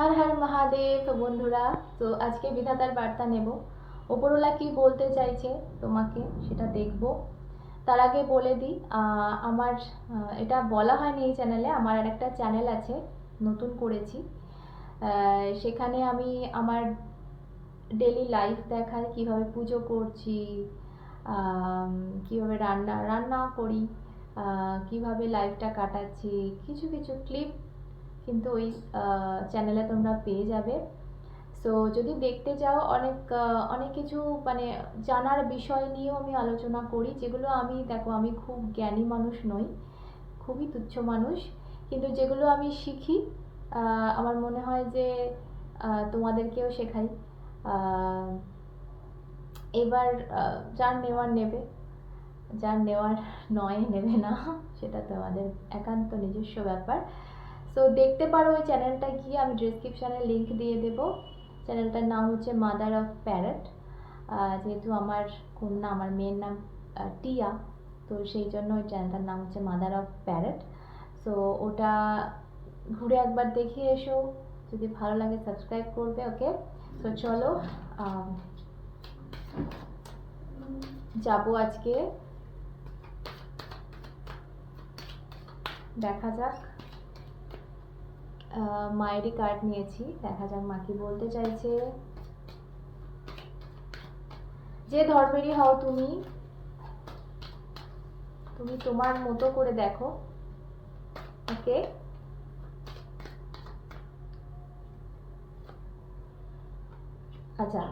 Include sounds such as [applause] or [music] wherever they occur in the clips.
হর হর মহাদেব বন্ধুরা, তো আজকে বিধাতার বার্তা নেব। ওপরওয়ালা কি বলতে চাইছে তোমাকে সেটা দেখব। তার আগে বলে দিই আমার এটা বলা হয়নি এই চ্যানেলে আমার আর একটা চ্যানেল আছে, নতুন করেছি। সেখানে আমি আমার ডেলি লাইফ দেখাই, কীভাবে পুজো করছি কীভাবে রান্না রান্না করি কীভাবে লাইফটা কাটাচ্ছি, কিছু কিছু ক্লিপ কিন্তু ওই চ্যানেলে তোমরা পেয়ে যাবে। সো যদি দেখতে চাও অনেক অনেক কিছু মানে জানার বিষয় নিয়েও আমি আলোচনা করি, যেগুলো আমি, দেখো, আমি খুব জ্ঞানী মানুষ নই, খুবই তুচ্ছ মানুষ, কিন্তু যেগুলো আমি শিখি আমার মনে হয় যে তোমাদেরকেও শেখাই। এবার যার নেওয়ার নেবে, যার নেওয়ার নয়, নেবে না, সেটা তোমাদের একান্ত নিজস্ব ব্যাপার। সো দেখতে পারো ওই চ্যানেলটা গিয়ে আমি ডিসক্রিপশানে লিংক দিয়ে দেব। চ্যানেলটার নাম হচ্ছে মাদার অফ প্যারট যেহেতু আমার কন্যা, আমার মেয়ের নাম টিয়া, তো সেই জন্য ওই চ্যানেলটার নাম হচ্ছে মাদার অফ প্যারট সো ওটা ঘুরে একবার দেখে এসো। যদি ভালো লাগে সাবস্ক্রাইব করবে ওকে তো চলো যাব আজকে। দেখা যাক। মায়েরই কার্ড নিয়েছি। দেখা যাক মা কি বলতে চাইছে। যে ধর্মেরই হও তুমি তুমি তোমার মতো করে দেখো। ওকে? আচ্ছা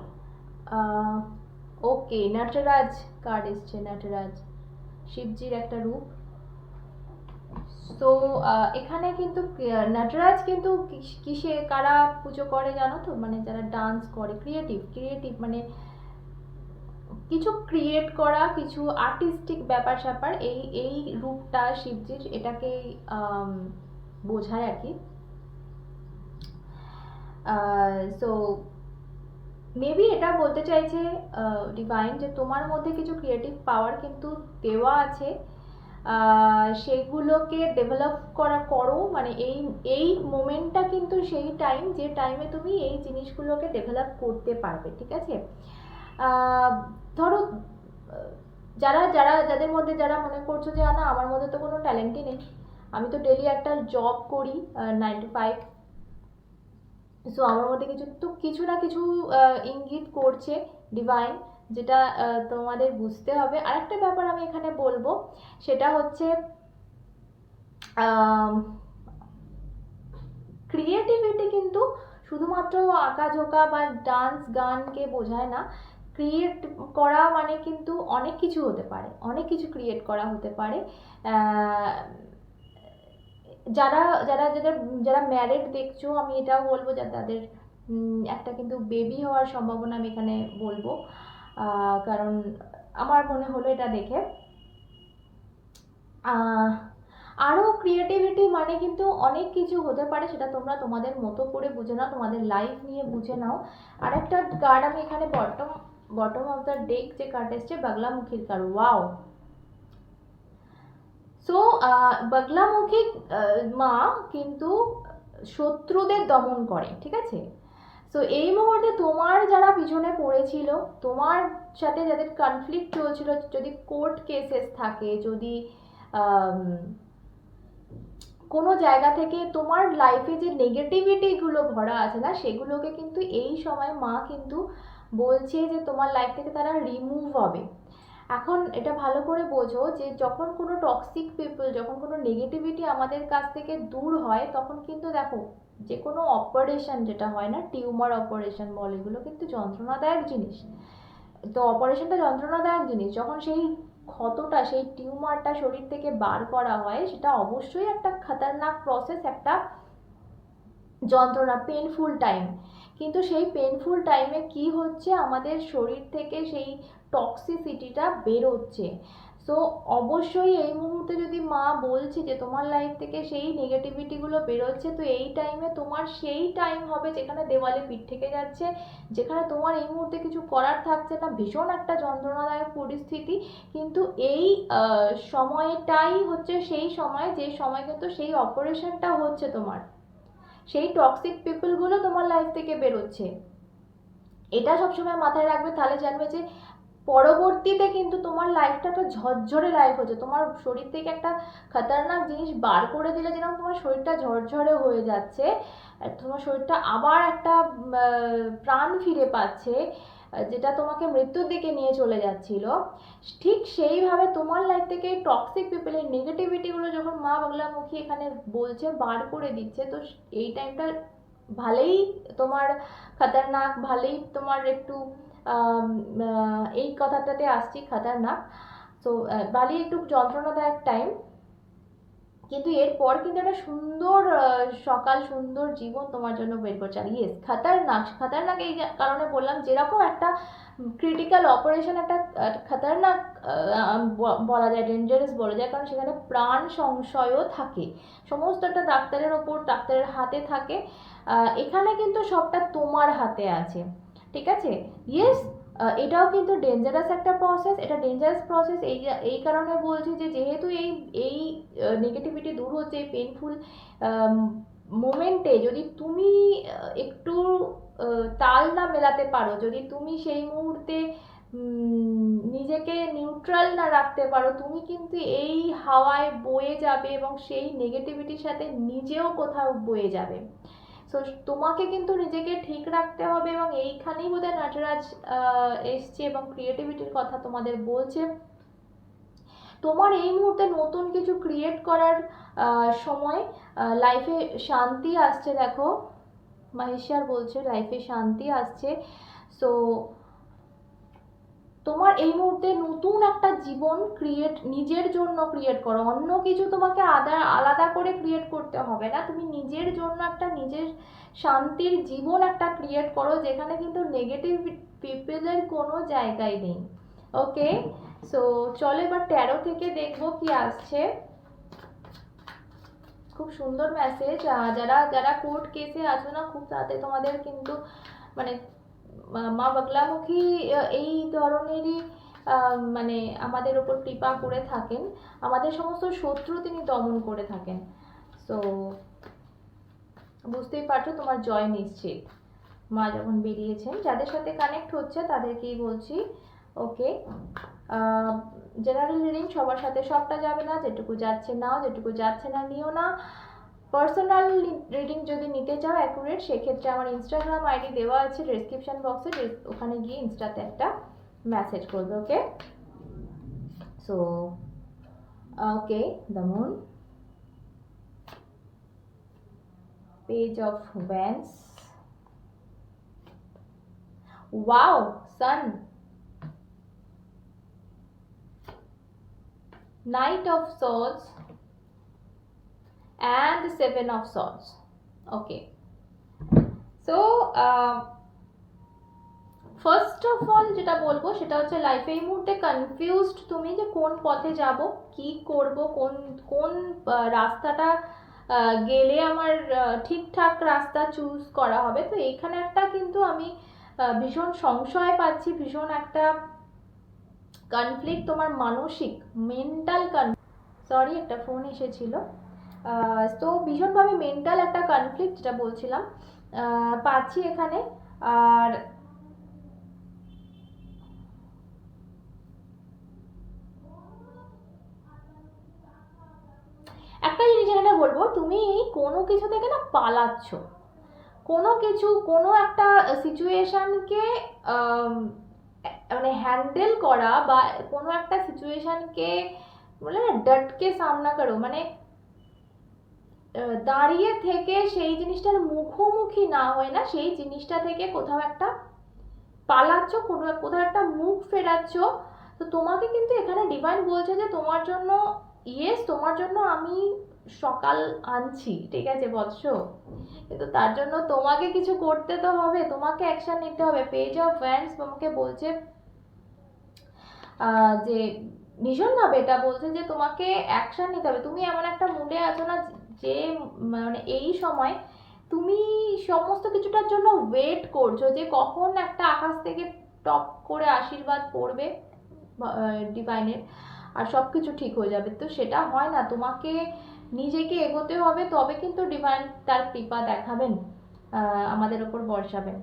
ওকে নটরাজ কার্ড এসছে, নটরাজ। শিবজির একটা রূপ। তো এখানে কিন্তু নটরাজ কিন্তু কিসে কারা পুজো করে জানো তো? মানে যারা ডান্স করে ক্রিয়েটিভ ক্রিয়েটিভ মানে কিছু ক্রিয়েট করা কিছু আর্টিস্টিক ব্যাপার স্যাপার এই এই রূপটা শিবজির এটাকেই আম, বোঝায় আর কি। সো মেবি এটা বলতে চাইছে ডিভাইন যে তোমার মধ্যে কিছু ক্রিয়েটিভ পাওয়ার কিন্তু দেওয়া আছে। সেগুলোকে ডেভেলপ করা করো। মানে এই এই মোমেন্টটা কিন্তু সেই টাইম যে টাইমে তুমি এই জিনিসগুলোকে ডেভেলপ করতে পারবে, ঠিক আছে? ধরো, যারা যারা, যাদের মধ্যে যারা মনে করছ যে না, আমার মধ্যে তো কোনো ট্যালেন্টই নেই। আমি তো ডেলি একটা জব করি নাইন টু ফাইভ সো আমার মধ্যে কিছু, তো কিছু না কিছু ইঙ্গিত করছে ডিভাইন যেটা তোমাদের বুঝতে হবে। আরেকটা ব্যাপার আমি এখানে বলব, সেটা হচ্ছে ক্রিয়েটিভিটি কিন্তু শুধুমাত্র আঁকাঝোঁকা বা ডান্স গানকে বোঝায় না। ক্রিয়েট করা মানে কিন্তু অনেক কিছু হতে পারে, অনেক কিছু ক্রিয়েট করা হতে পারে। যারা যারা যারা যারা ম্যারেড দেখছ, আমি এটাও বলব যে তাদের একটা কিন্তু বেবি হওয়ার সম্ভাবনা আমি এখানে বলব। কারণ আমার মনে হলো এটা দেখে। আরও ক্রিয়েটিভিটি মানে কিন্তু অনেক কিছু হতে পারে, সেটা তোমরা তোমাদের মতো করে বুঝে নাও, তোমাদের লাইফ নিয়ে বুঝে নাও। আরেকটা কার্ড আমি এখানে bottom bottom of the deck যে কার্ড এসছে বাগলামুখীর কার্ড ওয়াও সো বাগলামুখী মা কিন্তু শত্রুদের দমন করে, ঠিক আছে? সো এই মুহূর্তে তোমার যারা পিছনে পড়েছিল, তোমার সাথে যাদের কনফ্লিক্ট চলছিল, যদি কোর্ট কেসেস থাকে, যদি কোনো জায়গা থেকে তোমার লাইফে যে নেগেটিভিটিগুলো ভরা আছে না, সেগুলোকে কিন্তু এই সময় মা কিন্তু বলছে যে তোমার লাইফ থেকে তারা রিমুভ হবে। এখন এটা ভালো করে বোঝো যে যখন কোনো টক্সিক পিপল যখন কোনো নেগেটিভিটি আমাদের কাছ থেকে দূর হয়, তখন কিন্তু দেখো, যে কোনো অপারেশন যেটা হয় না টিউমার অপারেশন বলে, এগুলো কিন্তু যন্ত্রণাদায়ক জিনিস। তো অপারেশনটা যন্ত্রণাদায়ক জিনিস, যখন সেই ক্ষতটা, সেই টিউমারটা শরীর থেকে বার করা হয়, সেটা অবশ্যই একটা খাতারনাক প্রসেস একটা যন্ত্রণা পেনফুল টাইম কিন্তু সেই পেনফুল টাইমে কি হচ্ছে? আমাদের শরীর থেকে সেই টক্সিসিটিটা বেরোচ্ছে। সো অবশ্যই এই মুহূর্তে যদি মা বলছে যে, তোমার লাইফ থেকে সেই নেগেটিভিটিগুলো বেরোচ্ছে, তো এই টাইমে তোমার সেই টাইম হবে যেখানে দেওয়ালে পিঠ থেকে যাচ্ছে, যেখানে তোমার এই মুহূর্তে কিছু করার থাকছে না। ভীষণ একটা যন্ত্রণাদায়ক পরিস্থিতি। কিন্তু এই সময়টাই হচ্ছে সেই সময়, যে সময় কিন্তু সেই অপারেশনটা হচ্ছে তোমার। সেই টক্সিক পিপলগুলো তোমার লাইফ থেকে বেরোচ্ছে। এটা সবসময় মাথায় রাখবে, তাহলে জানবে যে পরবর্তীতে কিন্তু তোমার লাইফটা একটা ঝরঝরে লাইফ হচ্ছে। তোমার শরীর থেকে একটা খতরনাক জিনিস বার করে দিলে যেরকম তোমার শরীরটা ঝরঝরে হয়ে যাচ্ছে তোমার শরীরটা আবার একটা প্রাণ ফিরে পাচ্ছে। যেটা তোমাকে মৃত্যুর দিকে নিয়ে চলে যাচ্ছিল, ঠিক সেইভাবে তোমার লাইফ থেকে টক্সিক পিপলের নেগেটিভিটিগুলো যখন মা বাংলামুখী এখানে বলছে, বার করে দিচ্ছে, তো এই টাইমটা ভালোই তোমার খতরনাক, ভালোই তোমার একটু এই কথাটাতে আসছি খতরনাক। তো বালি একটু যন্ত্রণাদায়ক টাইম কিন্তু এরপর কিন্তু একটা সুন্দর সকাল, সুন্দর জীবন তোমার জন্য বের করছে। আর ইয়েস খতরনাক খতরনাক এই কারণে বললাম, যেরকম একটা ক্রিটিক্যাল অপারেশন একটা খতরনাক বলা যায় ডেঞ্জারাস বলা যায়, কারণ সেখানে প্রাণ সংশয়ও থাকে। সমস্ত একটা ডাক্তারের ওপর, ডাক্তারের হাতে থাকে। এখানে কিন্তু সবটা তোমার হাতে আছে। ঠিক আছে? ইয়েস এটাও কিন্তু ডেঞ্জারাস একটা প্রসেস এটা ডেঞ্জারাস প্রসেস এই এই কারণে বলছি যে, যেহেতু এই এই নেগেটিভিটি দূর হচ্ছে এই পেনফুল মোমেন্টে যদি তুমি একটু তাল না মেলাতে পারো, যদি তুমি সেই মুহূর্তে নিজেকে নিউট্রাল না রাখতে পারো, তুমি কিন্তু এই হাওয়ায় বয়ে যাবে এবং সেই নেগেটিভিটির সাথে নিজেও কোথাও বয়ে যাবে। সো তোমাকে কিন্তু নিজেকে ঠিক রাখতে হবে এবং এইখানেই বোধহয় নটরাজ এসছে এবং ক্রিয়েটিভিটির কথা তোমাদের বলছে। তোমার এই মুহূর্তে নতুন কিছু ক্রিয়েট করার সময় লাইফে শান্তি আসছে, দেখো। মাহেশিয়ার বলছে লাইফে শান্তি আসছে। সো তোমার এই মুহূর্তে নতুন একটা জীবন ক্রিয়েট নিজের জন্য ক্রিয়েট করো। অন্য কিছু তোমাকে আদা, আলাদা করে ক্রিয়েট করতে হবে না। তুমি নিজের জন্য একটা নিজের শান্তির জীবন একটা ক্রিয়েট করো, যেখানে কিন্তু নেগেটিভ পিপলের কোনো জায়গায় নেই। ওকে সো চলো এবার তেরো থেকে দেখব কি আসছে। খুব সুন্দর মেসেজ যারা যারা কোর্ট কেসে আছো না, খুব তাড়াতাড়ি তোমাদের কিন্তু মানে মা- বাগলামুখী এই ধরনেরই মানে আমাদের ওপর কৃপা করে থাকেন। আমাদের সমস্ত শত্রু তিনি দমন করে থাকেন। সো বুঝতেই পারছ তোমার জয় নিশ্চিত। মা যখন বেরিয়েছেন, যাদের সাথে কানেক্ট হচ্ছে, তাদেরকেই বলছি, ওকে জেনারেল রিডিং সবার সাথে সবটা যাবে না, যেটুকু যাচ্ছে নাও, যেটুকু যাচ্ছে না, নিও না। পার্সোনাল রিডিং যদি নিতে চাও অ্যাকুরেট সেক্ষেত্রে আমার ইনস্টাগ্রাম আইডি দেওয়া আছে ডেসক্রিপশন বক্সে ওখানে গিয়ে ইনস্টাতে একটা মেসেজ করবে okay so okay the moon page of wands wow sun knight of swords and the seven of swords. Okay. Uh, first of all যেটা বলব সেটা হচ্ছে লাইফে এই মুহূর্তে কনফিউজড তুমি যে কোন পথে যাব কি করব কোন কোন রাস্তাটা গেলে আমার ঠিকঠাক রাস্তা চুজ করা হবে। তো এখানে একটা কিন্তু আমি ভীষণ সংশয় পাচ্ছি ভীষণ একটা কনফ্লিক্ট তোমার মানসিক মেন্টাল কন সরি একটা ফোন এসেছিল। তো ভীষণভাবে মেন্টাল একটা কনফ্লিক্ট যেটা বলছিলাম। পাচ্ছি এখানে। আর একটা জিনিস এখানে বলব, তুমি কোনো কিছু থেকে না পালাচ্ছ। কোনো কিছু, কোনো একটা সিচুয়েশনকে মানে হ্যান্ডেল করা বা কোনো একটা সিচুয়েশনকে বলে না ডটকে সামনা করো। মানে দাঁড়িয়ে থেকে সেই জিনিসটার মুখোমুখি না হয় না সেই জিনিসটা থেকে কোথাও একটা পালাচ্ছ, কোনো কোথাও একটা মুখ ফেরাচ্ছ। তো তোমাকে কিন্তু এখানে ডিভাইন বলছে যে তোমার জন্য ইয়েস তোমার জন্য আমি সকাল আনছি, ঠিক আছে বৎস কিন্তু তার জন্য তোমাকে কিছু করতে তো হবে, তোমাকে অ্যাকশন নিতে হবে। পেজ অফ ভ্যান্স তোমাকে বলছে যে ভীষণভাবে এটা বলছে যে তোমাকে অ্যাকশন নিতে হবে। তুমি এমন একটা মুডে আছো না যে মানে এই সময় তুমি সমস্ত কিছুটার জন্য ওয়েট করছ যে কখন একটা আকাশ থেকে টপ করে আশীর্বাদ পড়বে ডিভাইনের আর সব কিছু ঠিক হয়ে যাবে। তো সেটা হয় না, তোমাকে নিজেকে এগোতে হবে, তবে কিন্তু ডিভাইন তার কৃপা দেখাবেন আমাদের ওপর বর্ষাবেন।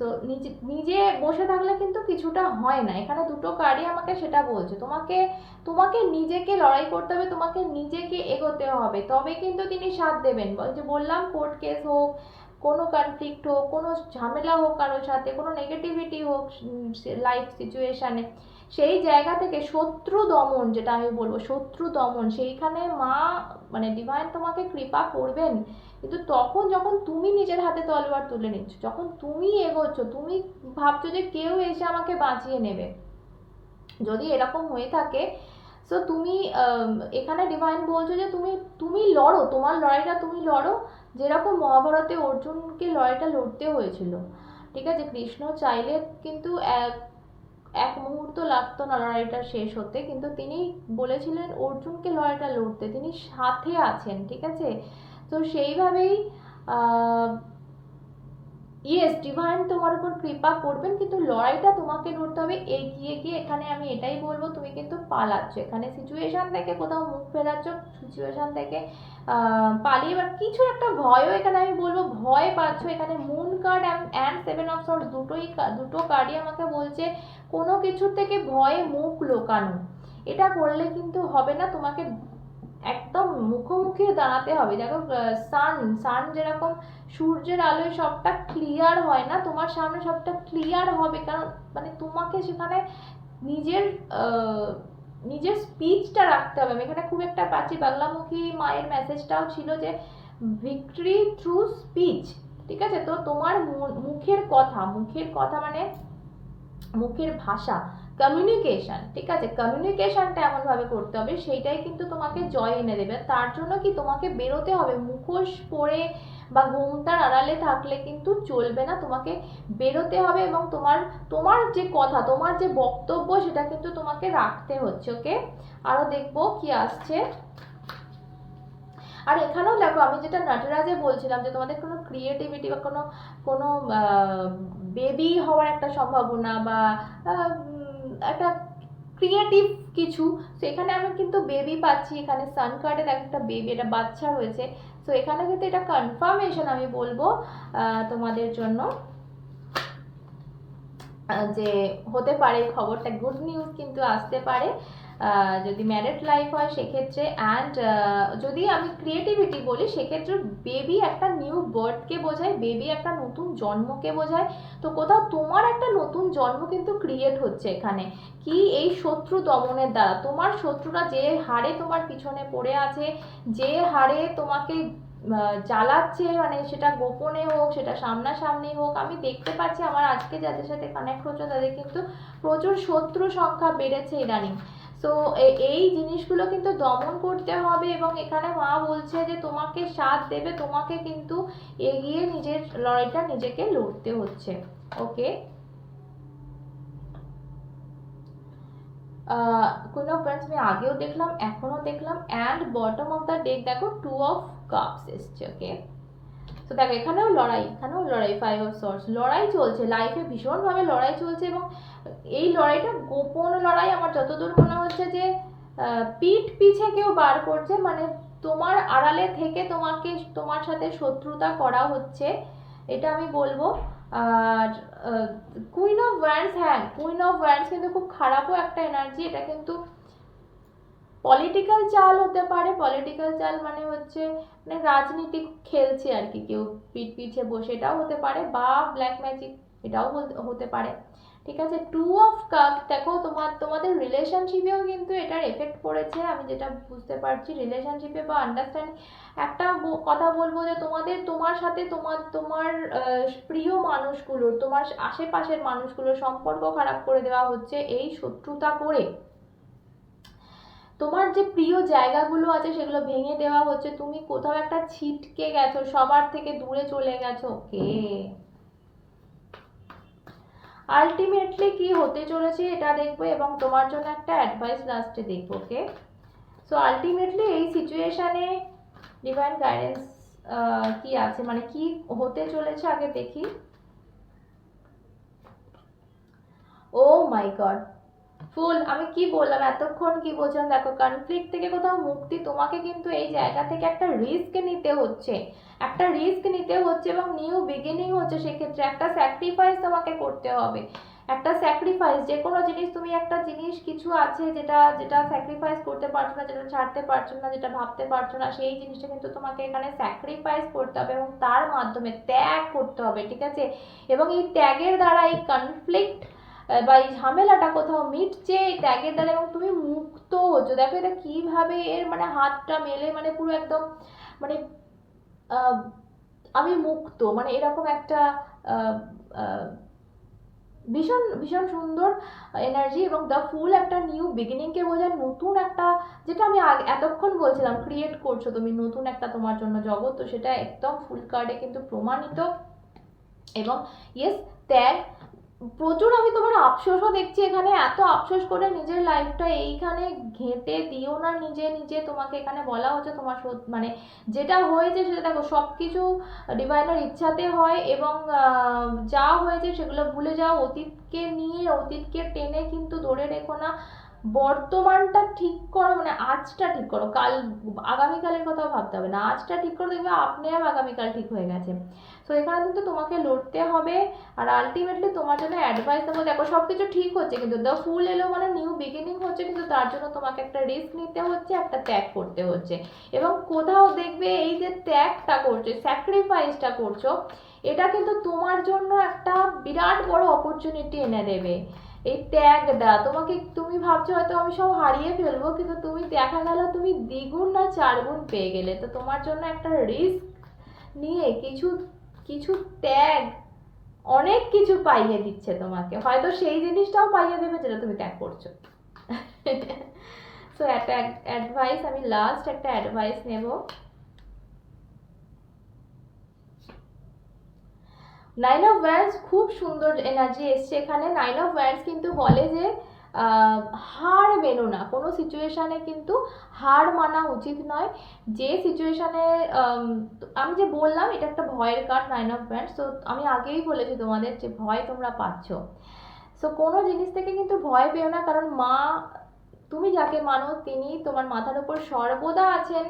তো নিজে নিজে বসে থাকলে কিন্তু কিছুটা হয় না। এখানে দুটো কার্ডই আমাকে সেটা বলছে। তোমাকে তোমাকে নিজেকে লড়াই করতে হবে, তোমাকে নিজেকে এগোতে হবে। তবে কিন্তু তিনি সাথ দেবেন। যে বললাম কোর্ট কেস হোক, কোনো কনফ্লিক্ট হোক, কোনো ঝামেলা হোক কারোর সাথে, কোনো নেগেটিভিটি হোক লাইফ সিচুয়েশানে সেই জায়গা থেকে শত্রু দমন, যেটা আমি বলব, শত্রু দমন, সেইখানে মা মানে ডিভাইন তোমাকে কৃপা করবেন। কিন্তু তখন যখন তুমি নিজের হাতে তলোয়ার তুলে নিচ্ছ, যখন তুমি এগোচ্ছ, তুমি ভাবছ যে কেউ এসে আমাকে বাঁচিয়ে নেবে। যদি এরকম হয়ে থাকে সো তুমি এখানে ডিভাইন বলছো যে তুমি তুমি লড়ো, তোমার লড়াইটা তুমি লড়ো। যেরকম মহাভারতে অর্জুনকে লড়াইটা লড়তে হয়েছিল, ঠিক আছে? কৃষ্ণ চাইলে কিন্তু এক এক মুহূর্ত লাগতো না লড়াইটা শেষ হতে, কিন্তু তিনি বলেছিলেন অর্জুনকে লড়াইটা লড়তে, তিনি সাথে আছেন, ঠিক আছে? তো সেইভাবেই ইয়েস ডিভাইন তোমার উপর কৃপা করবেন, কিন্তু লড়াইটা তোমাকে লড়তে হবে, এগিয়ে গিয়ে এখানে আমি এটাই বলব, তুমি কিন্তু পালাচ্ছ। এখানে সিচুয়েশন থেকে কোথাও মুখ ফেরাচ্ছ সিচুয়েশন থেকে পালিয়ে বা কিছু একটা ভয়ও এখানে আমি বলব, ভয় পাচ্ছ। এখানে moon card and seven of swords দুটোই দুটো কার্ডই আমাকে বলছে, কোনো কিছুর থেকে ভয়ে মুখ লোকানো। এটা করলে কিন্তু হবে না, তোমাকে একদম মুখোমুখি দাঁড়াতে হবে। দেখো সান সান যেরকম সূর্যের আলোয় সবটা ক্লিয়ার হয় না, তোমার সামনে সবটা ক্লিয়ার হবে। কারণ মানে তোমাকে সেখানে নিজের নিজের স্পিচটা রাখতে হবে। আমি এখানে খুব একটা পাচ্ছি, বাংলামুখী মায়ের মেসেজটাও ছিল যে ভিক্টরি থ্রু স্পিচ ঠিক আছে? তো তোমার মুখের কথা মুখের কথা মানে মুখের ভাষা। কমিউনিকেশন ঠিক আছে? কমিউনিকেশনটা এমনভাবে করতে হবে, সেইটাই কিন্তু তোমাকে জয় এনে দেবে। তার জন্য কি তোমাকে বেরোতে হবে, মুখোশ পরে বা ঘুমটার আড়ালে থাকলে কিন্তু চলবে না, তোমাকে বেরোতে হবে এবং তোমার তোমার যে কথা, তোমার যে বক্তব্য, সেটা কিন্তু তোমাকে রাখতে হচ্ছে ওকে আরও দেখব কি আসছে। আর এখানেও দেখো, আমি যেটা নটরাজে বলছিলাম যে তোমাদের কোনো ক্রিয়েটিভিটি বা কোনো কোনো বেবি হওয়ার একটা সম্ভাবনা বা একটা ক্রিয়েটিভ কিছু তো এখানে আমি কিন্তু বেবি পাচ্ছি। এখানে সান কার্ডে দেখ একটা বেবি এটা বাচ্চা হয়েছে। সো এখানে কিন্তু এটা কনফার্মেশন আমি বলব তোমাদের জন্য। যে হতে পারে খবরটা গুড নিউজ কিন্তু আসতে পারে। যদি ম্যারিড লাইফ হয় সেক্ষেত্রে অ্যান্ড যদি আমি ক্রিয়েটিভিটি বলি সেক্ষেত্রে বেবি একটা নিউ বার্থকে বোঝায় বেবি একটা নতুন জন্মকে বোঝায়। তো কোথাও তোমার একটা নতুন জন্ম কিন্তু ক্রিয়েট হচ্ছে এখানে। কি এই শত্রু দমনের দ্বারা? তোমার শত্রুরা যে হারে তোমার পিছনে পড়ে আছে, যে হারে তোমাকে জ্বালাচ্ছে মানে সেটা গোপনে হোক, সেটা সামনাসামনি হোক, আমি দেখতে পাচ্ছি আমার আজকে যাদের সাথে কানেক্ট হচ্ছে তাদের কিন্তু প্রচুর শত্রু সংখ্যা বেড়েছে ইদানিং। তো এই জিনিসগুলো কিন্তু দমন করতে হবে এবং এখানে মা বলছে যে তোমাকে সাথ দেবে, তোমাকে কিন্তু এগিয়ে নিজের লড়াইটা নিজেকে লড়তে হচ্ছে। ওকে অফ ফ্রেন্ডস আমি আগেও দেখলাম, এখনও দেখলাম and bottom of the deck দেখো টু অফ কাপস এসছে ওকে তো দেখো, এখানেও লড়াই এখানেও লড়াই ফাইভ অফ সর্স লড়াই চলছে লাইফে ভীষণভাবে লড়াই চলছে এবং এই লড়াইটা গোপন লড়াই, আমার যতদূর মনে হচ্ছে যে পিঠ পিছে কেউ বার করছে মানে তোমার আড়ালে থেকে তোমাকে, তোমার সাথে শত্রুতা করা হচ্ছে, এটা আমি বলব। আর কুইন অফ ওয়ান্ডস হ্যাঁ কুইন অফ ওয়ান্ডস কিন্তু খুব খারাপও একটা এনার্জি এটা কিন্তু পলিটিক্যাল চাল হতে পারে। পলিটিক্যাল চাল মানে হচ্ছে মানে রাজনীতি খেলছে আর কি, কেউ পিঠ পিছে বসে, এটাও হতে পারে বা ব্ল্যাক ম্যাজিক এটাও হতে পারে। ঠিক আছে? টু অফ কাপ দেখো তোমার, তোমাদের রিলেশনশিপেও কিন্তু এটার এফেক্ট পড়েছে। আমি যেটা বুঝতে পারছি রিলেশনশিপে বা আন্ডারস্ট্যান্ডিং একটা কথা বলব যে তোমাদের, তোমার সাথে তোমার তোমার প্রিয় মানুষগুলোর, তোমার আশেপাশের মানুষগুলোর সম্পর্ক খারাপ করে দেওয়া হচ্ছে এই শত্রুতা করে। তোমার যে প্রিয় জায়গাগুলো আছে সেগুলো ভেঙে দেওয়া হচ্ছে, তুমি কোথাও একটা ছিটকে গেছো, সবার থেকে দূরে চলে গেছো ওকে আলটিমেটলি কি হতে চলেছে এটা দেখব এবং তোমার জন্য একটা অ্যাডভাইস লাস্টে দেখব ওকে সো আলটিমেটলি এই সিচুয়েশানে ডিভাইন গাইডেন্স কি আছে? মানে কি হতে চলেছে আগে দেখি? ও মাই গড ফুল আমি কি বললাম? এতক্ষণ কি বলছিলাম? দেখো কনফ্লিক্ট থেকে কোথাও মুক্তি তোমাকে কিন্তু এই জায়গা থেকে একটা রিস্ক নিতে হচ্ছে। একটা রিস্ক নিতে হচ্ছে এবং নিউ বিগিনিং হচ্ছে, সেক্ষেত্রে একটা স্যাক্রিফাইস তোমাকে করতে হবে। একটা স্যাক্রিফাইস যে কোনো জিনিস, তুমি একটা জিনিস কিছু আছে যেটা যেটা স্যাক্রিফাইস করতে পারছ না, যেটা ছাড়তে পারছ না, যেটা ভাবতে পারছ না, সেই জিনিসটা কিন্তু তোমাকে এখানে স্যাক্রিফাইস করতে হবে এবং তার মাধ্যমে ত্যাগ করতে হবে, ঠিক আছে? এবং এই ত্যাগের দ্বারা এই কনফ্লিক্ট বা এই ঝামেলাটা কোথাও মিটছে এই ত্যাগের দ্বারা এবং তুমি মুক্ত হচ্ছ। দেখো এটা কীভাবে এর মানে হাতটা মেলে মানে পুরো একদম মানে আমি মুক্ত। মানে এরকম একটা ভীষণ ভীষণ সুন্দর এনার্জি এবং দ্য ফুল একটা নিউ বিগিনিংকে বোঝায় নতুন একটা যেটা আমি এতক্ষণ বলছিলাম ক্রিয়েট করছ তুমি নতুন একটা তোমার জন্য জগৎ। তো সেটা একদম ফুল কার্ডে কিন্তু প্রমাণিত। এবং ইয়েস ত্যাগ প্রচুর আমি তোমার আফসোসও দেখছি এখানে। এত আফসোস করে নিজের লাইফটা এইখানে ঘেঁটে দিও না নিজে নিজে। তোমাকে এখানে বলা হচ্ছে তোমার মানে যেটা হয়েছে সেটা দেখো সব কিছু ডিভাইনের ইচ্ছাতে হয় এবং যা হয়েছে সেগুলো ভুলে যাও। অতীতকে নিয়ে, অতীতকে টেনে কিন্তু ধরে রেখো না। বর্তমানটা ঠিক করো মানে আজটা ঠিক করো। কাল, আগামীকালের কথাও ভাবতে হবে না। আজটা ঠিক করো দেখবে আপনি আর আগামীকাল ঠিক হয়ে গেছে। তো এখানে কিন্তু তোমাকে লড়তে হবে আর আলটিমেটলি তোমার জন্য অ্যাডভাইস দেবো দেখো সব কিছু ঠিক হচ্ছে কিন্তু দ্য ফুল এলো মানে নিউ বিগিনিং হচ্ছে কিন্তু তার জন্য তোমাকে একটা রিস্ক নিতে হচ্ছে, একটা ত্যাগ করতে হচ্ছে। এবং কোথাও দেখবে এই যে ত্যাগটা করছ স্যাক্রিফাইসটা করছ, এটা কিন্তু তোমার জন্য একটা বিরাট বড় অপরচুনিটি এনে দেবে। এই ত্যাগটা, তোমাকে তুমি ভাবছ হয়তো আমি সব হারিয়ে ফেলব, কিন্তু তুমি দেখা গেল তুমি দ্বিগুণ না চারগুণ পেয়ে গেলে। তো তোমার জন্য একটা রিস্ক নিয়ে কিছু কিছু ত্যাগ অনেক কিছু পাইয়ে দিচ্ছে তোমাকে। হয়তো সেই জিনিসটাও পাইয়ে দেবে যেটা তুমি ত্যাগ করছ। [laughs] সো একটা অ্যাডভাইস আমি লাস্ট একটা অ্যাডভাইস নেব। নাইন অফ ওয়ান্ডস খুব সুন্দর এনার্জি এসছে এখানে। নাইন অফ ওয়ান্ডস কিন্তু বলে যে হার মেনো না। কোনো সিচুয়েশানে কিন্তু হার মানা উচিত নয়। যে সিচুয়েশানে আমি যে বললাম, এটা একটা ভয়ের কার্ড নাইন অফ ওয়ান্ডস তো আমি আগেই বলেছি তোমাদের যে ভয় তোমরা পাচ্ছ। সো কোনো জিনিস থেকে কিন্তু ভয় পেও না। কারণ মা, তুমি যাকে মানো, তিনি তোমার মাথার উপর সর্বদা আছেন।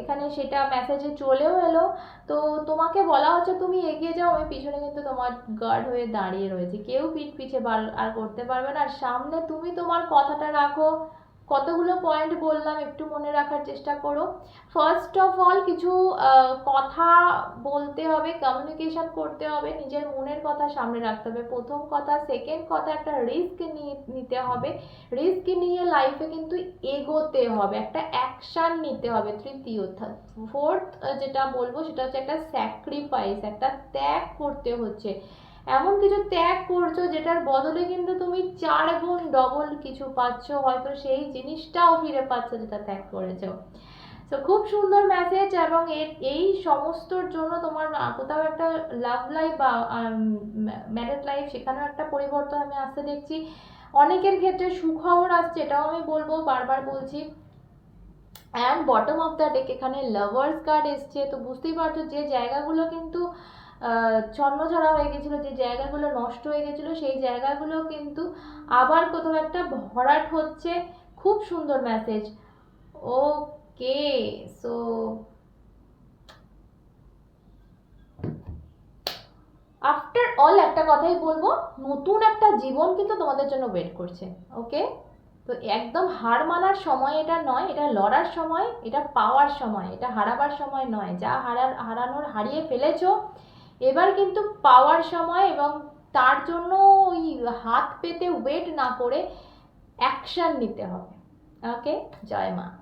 এখানে সেটা মেসেজে চলেও এলো। তো তোমাকে বলা হচ্ছে তুমি এগিয়ে যাও, আমি পিছনে কিন্তু তোমার গার্ড হয়ে দাঁড়িয়ে রয়েছে। কেউ পিঠ পিছে আর করতে পারবে না। আর সামনে তুমি তোমার কথাটা রাখো। কতগুলো পয়েন্ট বললাম একটু মনে রাখার চেষ্টা করো। ফার্স্ট অফ অল কিছু কথা বলতে হবে কমিউনিকেশন করতে হবে, নিজের মনের কথা সামনে রাখতে হবে। প্রথম কথা সেকেন্ড কথা, একটা রিস্ক নিয়ে নিতে হবে। রিস্ক নিয়ে লাইফে কিন্তু এগোতে হবে, একটা অ্যাকশান নিতে হবে, তৃতীয় ফোর্থ যেটা বলব, সেটা হচ্ছে একটা স্যাক্রিফাইস একটা ত্যাগ করতে হচ্ছে। এমন কিছু ত্যাগ করছ যেটার বদলে কিন্তু তুমি চার গুণ ডবল কিছু পাচ্ছ, হয়তো সেই জিনিসটাও ফিরে পাচ্ছ যেটা ত্যাগ করেছ। তো খুব সুন্দর মেসেজ এবং এর এই সমস্তর জন্য তোমার কোথাও একটা লাভ লাইফ বা ম্যারেড লাইফ সেখানেও একটা পরিবর্তন আমি আসতে দেখছি। অনেকের ক্ষেত্রে সুখবর আসছে, এটাও আমি বলব, বারবার বলছি। And bottom of the deck এখানে লাভার্স কার্ড এসছে, তো বুঝতেই পারছ যে জায়গাগুলো কিন্তু ছন্নছাড়া হয়ে গেছিল, যে জায়গাগুলো নষ্ট হয়ে গেছিল, সেই জায়গাগুলো কিন্তু আবার কোথাও একটা ভরাট হচ্ছে। খুব সুন্দর message okay so after all একটা কথাই বলব, নতুন একটা জীবন কিন্তু তোমাদের জন্য ওয়েট করছে ওকে তো একদম হার মানার সময় এটা নয়, এটা লড়ার সময়, এটা পাওয়ার সময়, এটা হারাবার সময় নয়। যা হারার, হারানোর, হারিয়ে ফেলেছো এবার কিন্তু পাওয়ার সময় এবং তার জন্য ওই হাত পেতে ওয়েট না করে অ্যাকশান নিতে হবে। ওকে জয় মা।